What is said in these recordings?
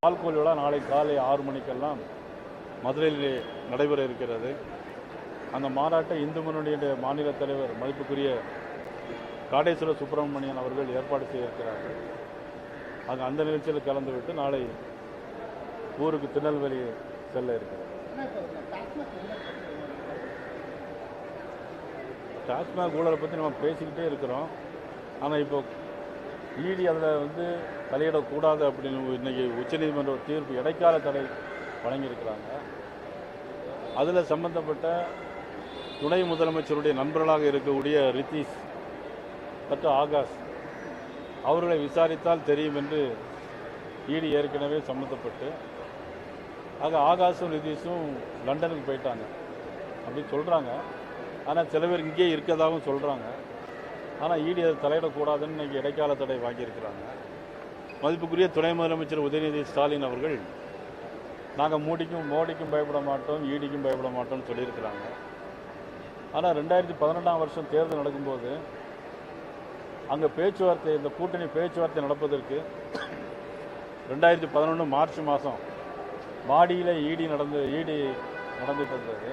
பால்கோல் விழா நாளை காலை ஆறு மணிக்கெல்லாம் மதுரையிலே நடைபெற இருக்கிறது. அந்த மாநாட்டை இந்து முன்னணியுடைய மாநில தலைவர் மதிப்புக்குரிய காடேஸ்வர சுப்பிரமணியன் அவர்கள் ஏற்பாடு செய்திருக்கிறார்கள். அங்கே அந்த நிகழ்ச்சியில் கலந்துவிட்டு நாளை ஊருக்கு திருநெல்வேலி செல்ல இருக்கிறார். டாஸ்மாக் ஊழலை பற்றி நம்ம பேசிக்கிட்டே இருக்கிறோம். ஆனால் இப்போ இடி அதில் வந்து தலையிடக்கூடாது அப்படின்னு இன்றைக்கி உச்சநீதிமன்ற தீர்ப்பு இடைக்கால தடை வழங்கியிருக்கிறாங்க. அதில் சம்பந்தப்பட்ட துணை முதலமைச்சருடைய நண்பர்களாக இருக்கக்கூடிய ரித்தீஷ் மற்றும் ஆகாஷ் அவர்களை விசாரித்தால் தெரியும் என்று ஈடி ஏற்கனவே சம்மந்தப்பட்டு ஆக ஆகாஷும் ரிதீஷும் லண்டனுக்கு போயிட்டாங்க அப்படி சொல்கிறாங்க ஆனால் சில பேர் இங்கே இருக்கதாகவும் சொல்கிறாங்க ஆனால் இடி அதை தலையிடக்கூடாதுன்னு இன்னைக்கு இடைக்கால தடை வாங்கியிருக்கிறாங்க. மதிப்புக்குரிய துணை முதலமைச்சர் உதயநிதி ஸ்டாலின் அவர்கள் நாங்கள் மூடிக்கும் மோடிக்கும் பயப்பட மாட்டோம் ஈடிக்கும் பயப்பட மாட்டோம்னு சொல்லியிருக்கிறாங்க. ஆனால் ரெண்டாயிரத்தி பதினெட்டாம் வருஷம் தேர்தல் நடக்கும்போது அங்கே பேச்சுவார்த்தை இந்த கூட்டணி பேச்சுவார்த்தை நடப்பதற்கு ரெண்டாயிரத்தி பதினொன்று மார்ச் மாதம் மாடியில் ஈடி நடந்து ஈடி நடந்துட்டு இருந்தது.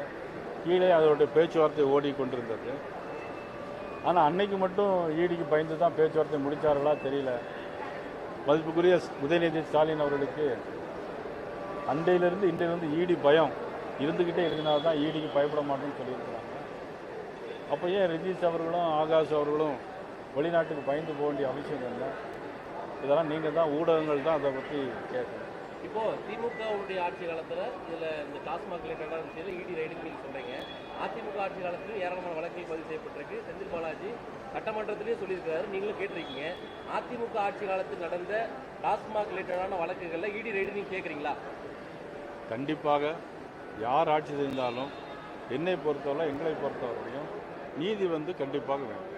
கீழே அதோடைய பேச்சுவார்த்தை ஓடிக்கொண்டிருந்தது. ஆனால் அன்னைக்கு மட்டும் ஈடிக்கு பயந்து தான் பேச்சுவார்த்தை முடித்தார்களா தெரியல. மதிப்புக்குரிய உதயநிதி ஸ்டாலின் அவர்களுக்கு அண்டையிலிருந்து இன்றையிலிருந்து ஈடி பயம். இருந்துக்கிட்டே இருக்கிறனால தான் ஈடிக்கு பயப்பட மாட்டேன்னு சொல்லியிருக்கிறாங்க. அப்போ ஏன் ரஜீஷ் அவர்களும் ஆகாஷ் அவர்களும் வெளிநாட்டுக்கு பயந்து போக வேண்டிய அவசியம் இல்லை? இதெல்லாம் நீங்கள் தான் ஊடகங்கள் தான் அதை பற்றி கேட்கணும். இப்போ திமுகவுடைய ஆட்சி காலத்தில் இதில் இந்த டாஸ்மாக் ரிலேட்டடாக விஷயத்துல இடி ரைடுன்னு நீங்கள் சொல்றீங்க அதிமுக ஆட்சி காலத்தில் ஏராளமான வழக்குகள் பதிவு செய்யப்பட்டிருக்கு. செந்தில் பாலாஜி சட்டமன்றத்திலேயே சொல்லியிருக்காரு நீங்களும் கேட்டிருக்கீங்க. அதிமுக ஆட்சி காலத்தில் நடந்த டாஸ்மாக் ரிலேட்டடான வழக்குகளில் இடி ரைடு நீங்கள் கேட்குறீங்களா கண்டிப்பாக. யார் ஆட்சி செய்தாலும் என்னை பொறுத்தவரை எங்களை பொறுத்தவரையும் நீதி வந்து கண்டிப்பாக வேண்டும்.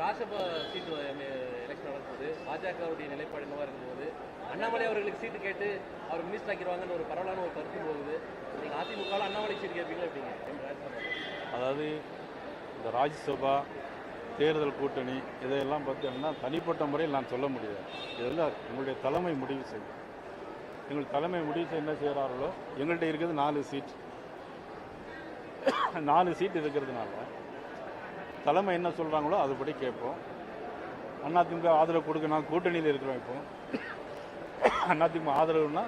ராஜ்யசபா சீட்டு எலெக்ஷன் நடக்கும்போது பாஜகவுடைய நிலைப்பாடு என்னவா இருக்கும்போது அண்ணாமலை அவர்களுக்கு சீட்டு கேட்டு அவர் மினிஸ்டர் ஆக்கிடுவாங்கன்னு ஒரு பரவலான ஒரு கருத்து போகுது. நீங்க அதிமுகவில் அண்ணாமலை சீட்டு கேட்பீங்களா எப்படிங்க அதாவது இந்த ராஜ்யசபா தேர்தல் கூட்டணி இதையெல்லாம் பார்த்தீங்கன்னா தனிப்பட்ட முறையில் நான் சொல்ல முடியாது. இதெல்லாம் எங்களுடைய தலைமை முடிவு செய்யும். எங்கள் தலைமை முடிவு செய்ய என்ன செய்கிறார்களோ எங்கள்கிட்ட இருக்கிறது நாலு சீட் நாலு சீட் இருக்கிறதுனால தலைமை என்ன சொல்கிறாங்களோ அதுபடி கேட்போம். அதிமுக ஆதரவு கொடுக்க நான் கூட்டணியில் இருக்கிறோம் இப்போ. அதிமுக ஆதரவுனா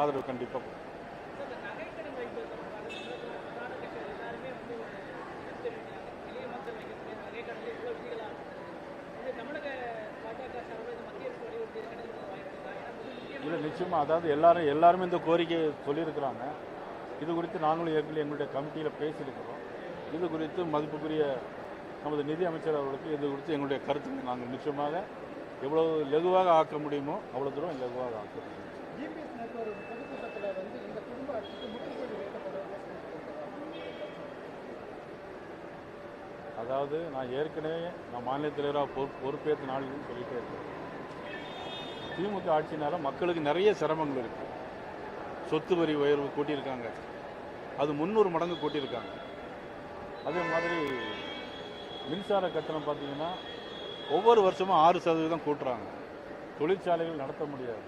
ஆதரவு கண்டிப்பாக இல்லை நிச்சயமாக அதாவது எல்லாரும் எல்லாருமே இந்த கோரிக்கையை சொல்லியிருக்கிறாங்க. இது குறித்து நாங்களும் ஏற்கனவே எங்களுடைய கமிட்டியில் பேசியிருக்கிறோம். இது குறித்து மதிப்புக்குரிய நமது நிதி அமைச்சர் அவர்களுக்கு இது குறித்து எங்களுடைய கருத்துக்களை நாங்கள் நிச்சயமாக எவ்வளவு லகுவாக ஆக்க முடியுமோ அவ்வளோ தூரம் லகுவாக ஆக்க முடியும். அதாவது நான் ஏற்கனவே நான் மாநில தலைவராக பொறு பொறுப்பேற்ற நாளிலும் சொல்லிட்டே இருக்கேன். திமுக ஆட்சினால மக்களுக்கு நிறைய சிரமங்கள் இருக்கு. சொத்து வரி உயர்வு கூட்டியிருக்காங்க. அது முந்நூறு மடங்கு கூட்டியிருக்காங்க. அதே மாதிரி மின்சார கட்டணம் பார்த்தீங்கன்னா ஒவ்வொரு வருஷமும் ஆறு சதவீதம் கூட்டுறாங்க. தொழிற்சாலைகள் நடத்த முடியாது.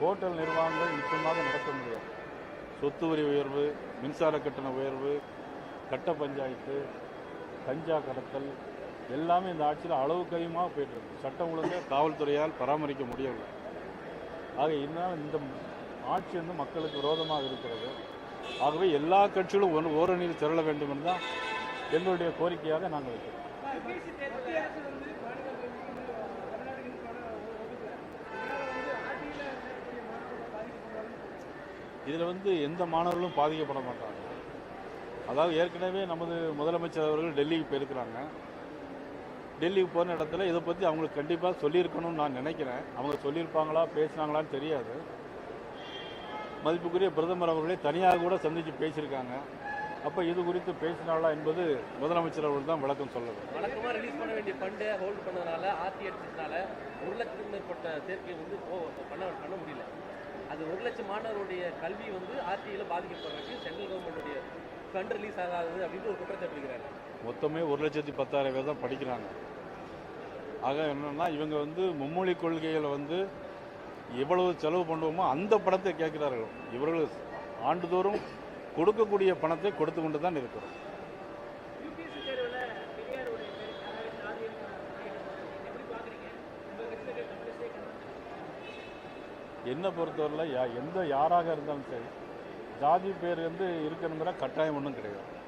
ஹோட்டல் நிர்வாகங்கள் நிச்சயமாக நடத்த முடியாது. சொத்து வரி உயர்வு மின்சார கட்டண உயர்வு கட்ட பஞ்சாயத்து கஞ்சா கடத்தல் எல்லாமே இந்த ஆட்சியில் அளவு கையுமாக போயிட்டு இருக்கு. சட்டம் ஒழுங்கை காவல்துறையால் பராமரிக்க முடியவில்லை. ஆக இதனால் இந்த ஆட்சி வந்து மக்களுக்கு விரோதமாக இருக்கிறது. ஆகவே எல்லா கட்சிகளும் ஒரு ஓரணியில் திரள வேண்டும் என்று தான் எங்களுடைய கோரிக்கையாக நாங்கள் வைக்கிறோம். இதில் வந்து எந்த மாணவர்களும் பாதிக்கப்பட மாட்டாங்க. அதாவது ஏற்கனவே நமது முதலமைச்சர் அவர்கள் டெல்லிக்கு போயிருக்கிறாங்க. டெல்லிக்கு போன இடத்துல இதை பற்றி அவங்களுக்கு கண்டிப்பாக சொல்லியிருக்கணும்னு நான் நினைக்கிறேன். அவங்க சொல்லியிருப்பாங்களா பேசினாங்களான்னு தெரியாது. மதிப்புக்குரிய பிரதமர் அவர்களே தனியாக கூட சந்தித்து பேசியிருக்காங்க. அப்போ இது குறித்து பேசினாங்களா என்பது முதலமைச்சர் அவர்கள் தான் விளக்கம் சொல்ல வேண்டும் வழக்கமாக ரிலீஸ் பண்ண வேண்டிய ஃபண்டை ஹோல்ட் பண்ணதுனால ஆர்டி அடிச்சதுனால ஒரு லட்சத்துக்கு மேற்பட்ட சேர்க்கை வந்து பண்ண பண்ண முடியல. அது ஒரு லட்சம் மாணவருடைய கல்வி வந்து ஆர்டியில் பாதிக்கப்படுறதுக்கு சென்ட்ரல் கவர்மெண்ட்டுடைய ஃபண்ட் ரிலீஸ் ஆகாது அப்படின்ட்டு ஒரு குற்றச்சாட்டு இருக்கிறாங்க மொத்தமே ஒரு லட்சத்தி பத்தாயிரம் பேர் தான் படிக்கிறாங்க. ஆக என்னன்னா இவங்க வந்து மும்மொழி கொள்கைகளை வந்து எவ்வளவு செலவு பண்ணுவோமோ அந்த பணத்தை கேட்கிறார்கள். இவர்கள் ஆண்டுதோறும் கொடுக்கக்கூடிய பணத்தை கொடுத்து கொண்டு தான் இருக்கிறோம். என்னை பொறுத்தவரையில் யா எந்த யாராக இருந்தாலும் சரி ஜாதி பேர் வந்து இருக்கணுங்கிற கட்டாயம் ஒன்றும் கிடையாது.